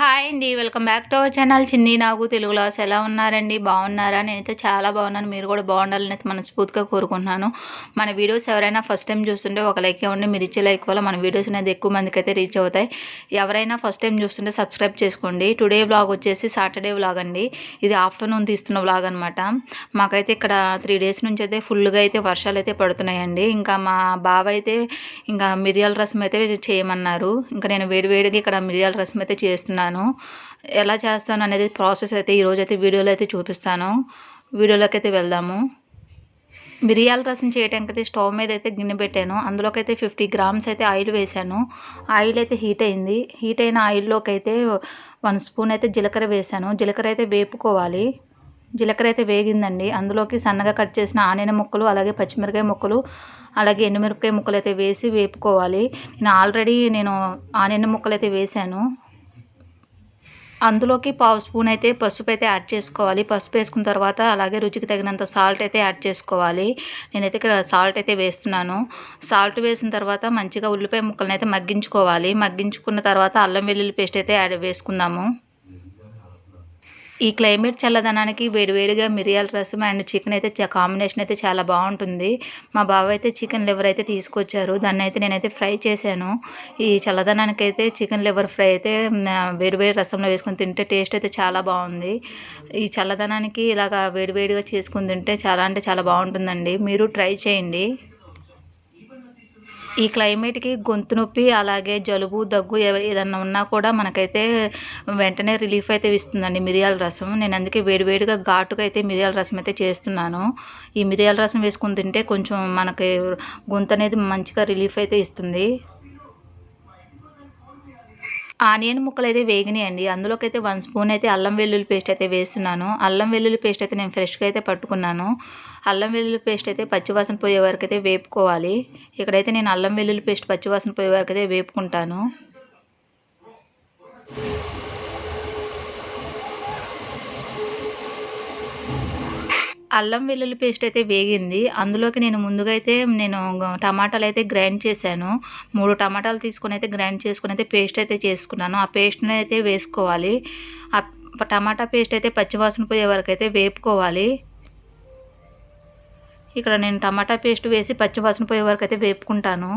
Hi అండి welcome back to our channel. Chinni Nagu తెలుగులో loss ఎలా ఉన్నారండి? బాగున్నారా? నేనైతే చాలా బాగున్నాను. మీరు కూడా బాగుండాలని అయితే మనస్ఫూర్తిగా కోరుకుంటున్నాను. మన వీడియోస్ ఎవరైనా ఫస్ట్ టైం చూస్తుంటే ఒక లైక్ ఇవ్వండి మీరు ఇచ్చే లైక్ వల్ల మన వీడియోస్ అనేది ఎక్కువ మందికి అయితే రీచ్ అవుతాయి. ఎవరైనా ఫస్ట్ టైం చూస్తుంటే సబ్స్క్రైబ్ చేసుకోండి. టుడే వ్లాగ్ వచ్చేసి సాటర్డే వ్లాగ్ అండి. ఇది ఆఫ్టర్నూన్ తీస్తున్న వ్లాగ్ అనమాట మాకైతే ఇక్కడ త్రీ డేస్ నుంచి అయితే ఫుల్గా అయితే వర్షాలు అయితే పడుతున్నాయండి. ఇంకా మా బావ అయితే ఇంకా మిరియాల రసం అయితే చేయమన్నారు. ఇంకా నేను వేడివేడిగా ఇక్కడ మిరియాల రసం అయితే చేస్తున్నాను ఎలా చేస్తాను అనేది ప్రాసెస్ అయితే ఈరోజు అయితే వీడియోలో అయితే చూపిస్తాను. వీడియోలోకి అయితే వెళ్దాము. మిరియాల రసం చేయడానికి అయితే స్టవ్ మీద అయితే గిన్నె పెట్టాను. అందులోకి అయితే ఫిఫ్టీ గ్రామ్స్ అయితే ఆయిల్ వేసాను ఆయిల్ అయితే హీట్ అయింది. హీట్ అయిన ఆయిల్లోకి అయితే వన్ స్పూన్ అయితే జీలకర్ర వేసాను జీలకర్ర అయితే వేపుకోవాలి. జీలకర్ర అయితే వేగిందండి. అందులోకి సన్నగా కట్ చేసిన ఆనియన ముక్కలు అలాగే పచ్చిమిరకాయ ముక్కలు అలాగే ఎండుమిరపకాయ ముక్కలు అయితే వేసి వేపుకోవాలి. నేను ఆల్రెడీ నేను ఆనియన ముక్కలు అయితే వేసాను అందులోకి పావు స్పూన్ అయితే పసుపు అయితే యాడ్ చేసుకోవాలి. పసుపు వేసుకున్న తర్వాత అలాగే రుచికి తగినంత సాల్ట్ అయితే యాడ్ చేసుకోవాలి. నేనైతే ఇక్కడ సాల్ట్ అయితే వేస్తున్నాను. సాల్ట్ వేసిన తర్వాత మంచిగా ఉల్లిపాయ ముక్కలను అయితే మగ్గించుకోవాలి. మగ్గించుకున్న తర్వాత అల్లం వెల్లుల్లి పేస్ట్ అయితే యాడ్ వేసుకుందాము. ఈ క్లైమేట్ చల్లదనానికి వేడివేడిగా మిరియాల రసం అండ్ చికెన్ అయితే కాంబినేషన్ అయితే చాలా బాగుంటుంది. మా బావ అయితే చికెన్ లివర్ అయితే తీసుకొచ్చారు. దాన్ని అయితే నేనైతే ఫ్రై చేశాను. ఈ చల్లదనానికి అయితే చికెన్ లివర్ ఫ్రై అయితే వేడివేడి రసంలో వేసుకొని తింటే టేస్ట్ అయితే చాలా బాగుంది. ఈ చల్లదనానికి ఇలాగా వేడివేడిగా చేసుకుని తింటే చాలా అంటే చాలా బాగుంటుందండి. మీరు ట్రై చేయండి. ఈ క్లైమేట్కి గొంతు నొప్పి అలాగే జలుబు దగ్గు ఏదన్నా ఉన్నా కూడా మనకైతే వెంటనే రిలీఫ్ అయితే ఇస్తుందండి మిరియాల రసం. నేను అందుకే వేడివేడిగా ఘాటుగా అయితే మిరియాల రసం అయితే చేస్తున్నాను. ఈ మిరియాల రసం వేసుకుని తింటే కొంచెం మనకి గొంతు అనేది మంచిగా రిలీఫ్ అయితే ఇస్తుంది. ఆనియన్ ముక్కలు అయితే వేగినాయండి. అందులోకి అయితే వన్ స్పూన్ అయితే అల్లం వెల్లుల్లి పేస్ట్ అయితే వేస్తున్నాను. అల్లం వెల్లుల్లి పేస్ట్ అయితే నేను ఫ్రెష్గా అయితే పట్టుకున్నాను. అల్లం వెల్లుల్లి పేస్ట్ అయితే పచ్చివాసన పోయే వరకు అయితే వేపుకోవాలి. ఇక్కడైతే నేను అల్లం వెల్లుల్లి పేస్ట్ పచ్చివాసన పోయే వరకు అయితే వేపుకుంటాను. అల్లం వెల్లుల్లి పేస్ట్ అయితే వేగింది. అందులోకి నేను ముందుగా అయితే నేను టమాటాలు అయితే గ్రైండ్ చేశాను. మూడు టమాటాలు తీసుకొని అయితే గ్రైండ్ చేసుకుని అయితే పేస్ట్ అయితే చేసుకున్నాను. ఆ పేస్ట్ని అయితే వేసుకోవాలి. ఆ టమాటా పేస్ట్ అయితే పచ్చివాసన పోయే వరకు అయితే వేపుకోవాలి. ఇక్కడ నేను టమాటా పేస్ట్ వేసి పచ్చివాసన పోయే వరకు అయితే వేపుకుంటాను.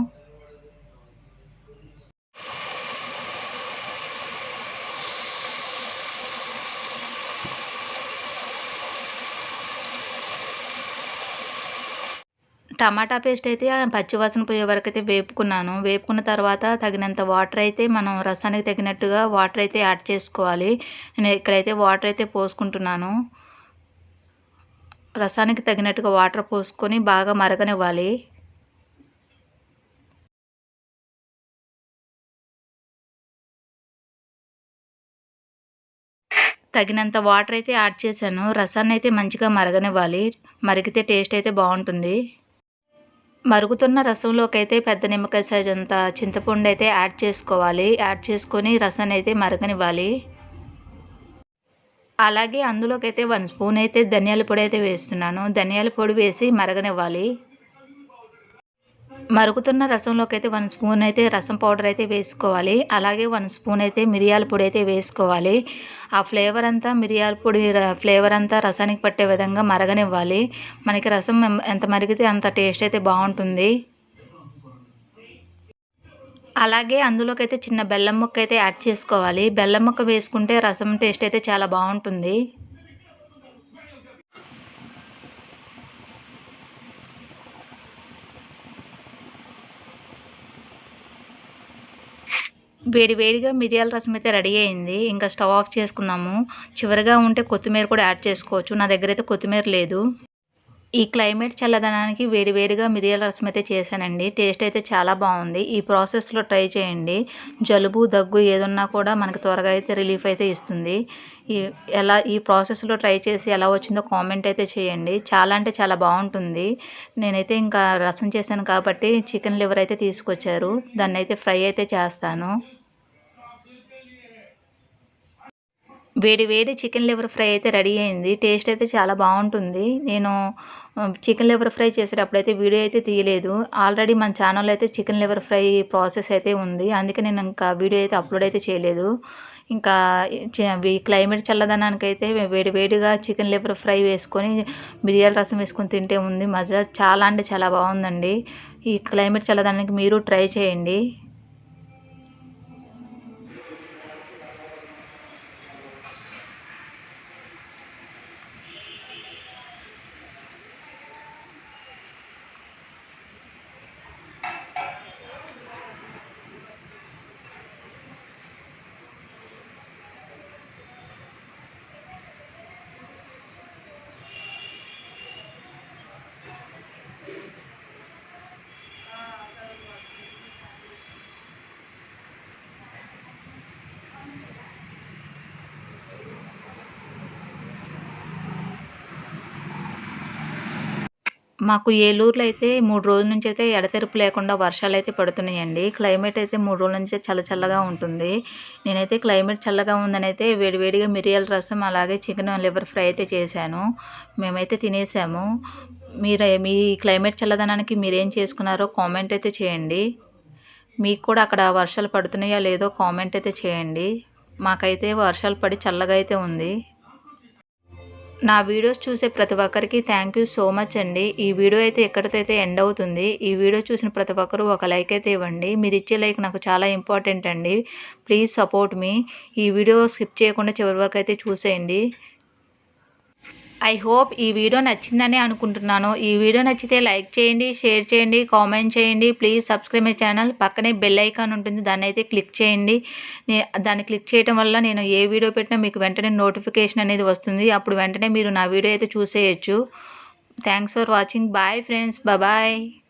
టమాటా పేస్ట్ అయితే పచ్చివాసన పోయే వరకు అయితే వేపుకున్నాను. వేపుకున్న తర్వాత తగినంత వాటర్ అయితే మనం రసానికి తగినట్టుగా వాటర్ అయితే యాడ్ చేసుకోవాలి. నేను ఇక్కడైతే వాటర్ అయితే పోసుకుంటున్నాను. రసానికి తగినట్టుగా వాటర్ పోసుకొని బాగా మరగనివ్వాలి. తగినంత వాటర్ అయితే యాడ్ చేశాను. రసాన్ని అయితే మంచిగా మరగనివ్వాలి. మరిగితే టేస్ట్ అయితే బాగుంటుంది. మరుగుతున్న రసంలోకి అయితే పెద్ద నిమ్మకాయ సైజ్ అంత చింతపండు అయితే యాడ్ చేసుకోవాలి. యాడ్ చేసుకొని రసాన్ని అయితే మరగనివ్వాలి. అలాగే అందులోకి అయితే వన్ స్పూన్ అయితే ధనియాల పొడి అయితే వేస్తున్నాను. ధనియాల పొడి వేసి మరగనివ్వాలి. మరుగుతున్న రసంలోకి అయితే వన్ స్పూన్ అయితే రసం పౌడర్ అయితే వేసుకోవాలి. అలాగే వన్ స్పూన్ అయితే మిరియాల పొడి అయితే వేసుకోవాలి. ఆ ఫ్లేవర్ అంతా మిరియాల పొడి ఫ్లేవర్ అంతా రసానికి పట్టే విధంగా మరగనివ్వాలి. మనకి రసం ఎంత మరిగితే అంత టేస్ట్ అయితే బాగుంటుంది. అలాగే అందులోకైతే చిన్న బెల్లం ముక్క అయితే యాడ్ చేసుకోవాలి. బెల్లం ముక్క వేసుకుంటే రసం టేస్ట్ అయితే చాలా బాగుంటుంది. వేడి వేడిగా మిరియాల రసం అయితే రెడీ అయింది. ఇంకా స్టవ్ ఆఫ్ చేసుకున్నాము. చివరిగా ఉంటే కొత్తిమీర కూడా యాడ్ చేసుకోవచ్చు. నా దగ్గర అయితే కొత్తిమీర లేదు. ఈ క్లైమేట్ చల్లదనానికి వేడివేడిగా మిరియాల రసం అయితే చేశానండి. టేస్ట్ అయితే చాలా బాగుంది. ఈ ప్రాసెస్లో ట్రై చేయండి. జలుబు దగ్గు ఏదున్నా కూడా మనకి త్వరగా అయితే రిలీఫ్ అయితే ఇస్తుంది. ఈ ఎలా ఈ ప్రాసెస్లో ట్రై చేసి ఎలా వచ్చిందో కామెంట్ అయితే చేయండి. చాలా అంటే చాలా బాగుంటుంది. నేనైతే ఇంకా రసం చేశాను కాబట్టి చికెన్ లివర్ అయితే తీసుకొచ్చారు. దాన్ని అయితే ఫ్రై అయితే చేస్తాను. వేడి వేడి చికెన్ లివర్ ఫ్రై అయితే రెడీ అయింది. టేస్ట్ అయితే చాలా బాగుంటుంది. నేను చికెన్ లివర్ ఫ్రై చేసేటప్పుడు అయితే వీడియో అయితే తీయలేదు. ఆల్రెడీ మన ఛానల్ అయితే చికెన్ లివర్ ఫ్రై ప్రాసెస్ అయితే ఉంది. అందుకే నేను ఇంకా వీడియో అయితే అప్లోడ్ అయితే చేయలేదు. ఇంకా ఈ క్లైమేట్ చల్లదనానికి అయితే వేడి వేడిగా చికెన్ లివర్ ఫ్రై వేసుకొని మిరియాల రసం వేసుకొని తింటే ఉంది. మజా చాలా అంటే చాలా బాగుందండి. ఈ క్లైమేట్ చల్లదనానికి మీరు ట్రై చేయండి. మాకు ఏలూరులో అయితే మూడు రోజుల నుంచి అయితే ఎడతెరుపు లేకుండా వర్షాలు అయితే పడుతున్నాయండి. క్లైమేట్ అయితే మూడు రోజుల నుంచి చల్ల చల్లగా ఉంటుంది. నేనైతే క్లైమేట్ చల్లగా ఉందని అయితే వేడివేడిగా మిరియాల రసం అలాగే చికెన్ లివర్ ఫ్రై అయితే చేశాను. మేమైతే తినేసాము. మీరు మీ క్లైమేట్ చల్లదనానికి మీరేం చేసుకున్నారో కామెంట్ అయితే చేయండి. మీకు కూడా అక్కడ వర్షాలు పడుతున్నాయా లేదో కామెంట్ అయితే చేయండి. మాకైతే వర్షాలు పడి చల్లగా అయితే ఉంది. నా వీడియోస్ చూసే ప్రతి ఒక్కరికి థ్యాంక్ యూ సో మచ్ అండి. ఈ వీడియో అయితే ఎక్కడితో అయితే ఎండ్ అవుతుంది ఈ వీడియో చూసిన ప్రతి ఒక్కరు ఒక లైక్ అయితే ఇవ్వండి. మీరు ఇచ్చే లైక్ నాకు చాలా ఇంపార్టెంట్ అండి. ప్లీజ్ సపోర్ట్ మీ ఈ వీడియో స్కిప్ చేయకుండా చివరి వరకు అయితే చూసేయండి. ఐ హోప్ ఈ వీడియో నచ్చిందని అనుకుంటున్నాను. ఈ వీడియో నచ్చితే లైక్ చేయండి షేర్ చేయండి కామెంట్ చేయండి. ప్లీజ్ సబ్స్క్రైబ్ మై ఛానల్ పక్కనే బెల్ ఐకాన్ ఉంటుంది. దాన్ని అయితే క్లిక్ చేయండి. నే- దాన్ని క్లిక్ చేయడం వల్ల నేను ఏ వీడియో పెట్టినా మీకు వెంటనే నోటిఫికేషన్ అనేది వస్తుంది. అప్పుడు వెంటనే మీరు నా వీడియో అయితే చూసేయచ్చు. Thanks for watching bye friends bye